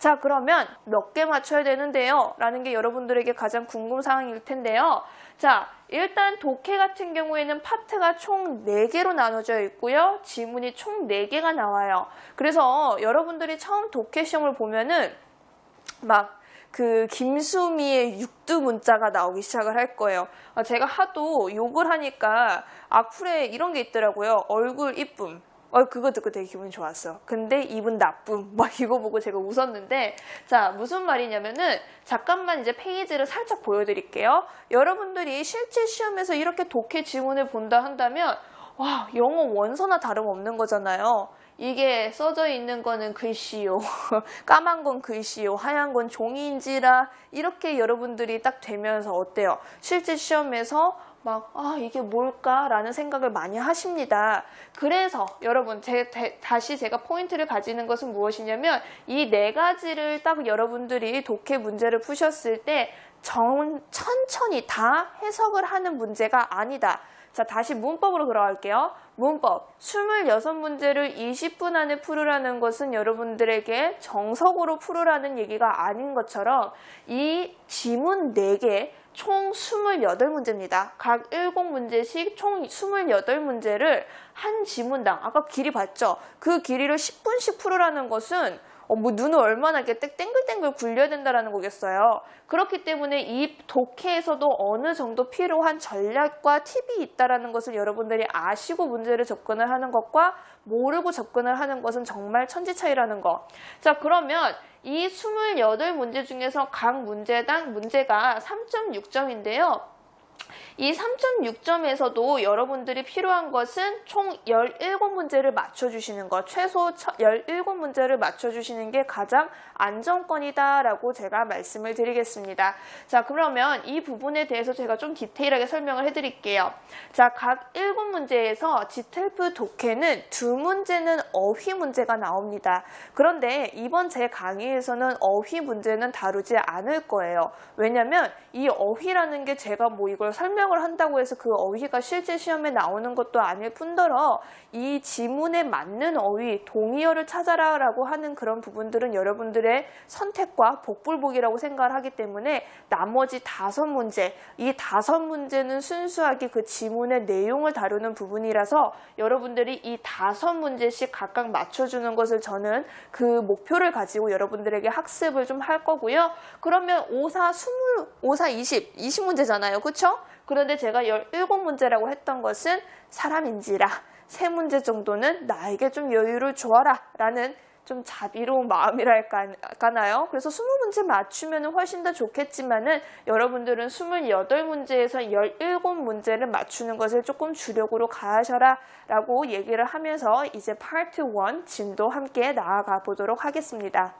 자, 그러면 몇 개 맞춰야 되는데요? 라는 게 여러분들에게 가장 궁금 사항일 텐데요. 자, 일단 독해 같은 경우에는 파트가 총 4개로 나눠져 있고요. 지문이 총 4개가 나와요. 그래서 여러분들이 처음 독해 시험을 보면은 막그 김수미의 육두 문자가 나오기 시작을 할 거예요. 아, 제가 하도 욕을 하니까 악플에 이런 게 있더라고요. 얼굴 이쁨. 어, 그거 듣고 되게 기분이 좋았어. 근데 이분 나쁨. 막 이거 보고 제가 웃었는데, 자, 무슨 말이냐면은, 잠깐만 이제 페이지를 살짝 보여드릴게요. 여러분들이 실제 시험에서 이렇게 독해 지문을 본다 한다면, 와, 영어 원서나 다름없는 거잖아요. 이게 써져 있는 거는 글씨요. 까만 건 글씨요. 하얀 건 종이인지라 이렇게 여러분들이 딱 되면서 어때요? 실제 시험에서 막, 아, 이게 뭘까라는 생각을 많이 하십니다. 그래서 여러분, 제, 대- 다시 제가 포인트를 가지는 것은 무엇이냐면 이 네 가지를 딱 여러분들이 독해 문제를 푸셨을 때 정, 천천히 다 해석을 하는 문제가 아니다. 자, 다시 문법으로 돌아갈게요. 문법. 26문제를 20분 안에 풀으라는 것은 여러분들에게 정석으로 풀으라는 얘기가 아닌 것처럼 이 지문 4개, 총 28문제입니다. 각 7문제씩 총 28문제를 한 지문당, 아까 길이 봤죠? 그 길이를 10분씩 풀으라는 것은 어, 뭐 눈을 얼마나 이렇게 땡- 땡글땡글 굴려야 된다라는 거겠어요. 그렇기 때문에 이 독해에서도 어느 정도 필요한 전략과 팁이 있다라는 것을 여러분들이 아시고 문제를 접근을 하는 것과 모르고 접근을 하는 것은 정말 천지 차이라는 거. 자, 그러면 이 28문제 중에서 각 문제당 문제가 3.6점인데요. 이 3.6점에서도 여러분들이 필요한 것은 총 17문제를 맞춰주시는 것, 최소 17문제를 맞춰주시는 게 가장 안정권이다라고 제가 말씀을 드리겠습니다. 자, 그러면 이 부분에 대해서 제가 좀 디테일하게 설명을 해드릴게요. 자, 각 7문제에서 지텔프 독해는 두 문제는 어휘 문제가 나옵니다. 그런데 이번 제 강의에서는 어휘 문제는 다루지 않을 거예요. 왜냐면 이 어휘라는 게 제가 뭐 이걸 설명 을 한다고 해서 그 어휘가 실제 시험에 나오는 것도 아닐 뿐더러 이 지문에 맞는 어휘, 동의어를 찾아라 라고 하는 그런 부분들은 여러분들의 선택과 복불복이라고 생각을 하기 때문에 나머지 다섯 문제, 이 다섯 문제는 순수하게 그 지문의 내용을 다루는 부분이라서 여러분들이 이 다섯 문제씩 각각 맞춰주는 것을 저는 그 목표를 가지고 여러분들에게 학습을 좀 할 거고요. 그러면 5사 20, 5사 20, 20문제잖아요. 그쵸? 그런데 제가 17문제라고 했던 것은 사람인지라 세 문제 정도는 나에게 좀 여유를 주어라 라는 좀 자비로운 마음이랄까나요? 그래서 20문제 맞추면 훨씬 더 좋겠지만은 여러분들은 28문제에서 17문제를 맞추는 것을 조금 주력으로 가하셔라 라고 얘기를 하면서 이제 파트 1 진도 함께 나아가 보도록 하겠습니다.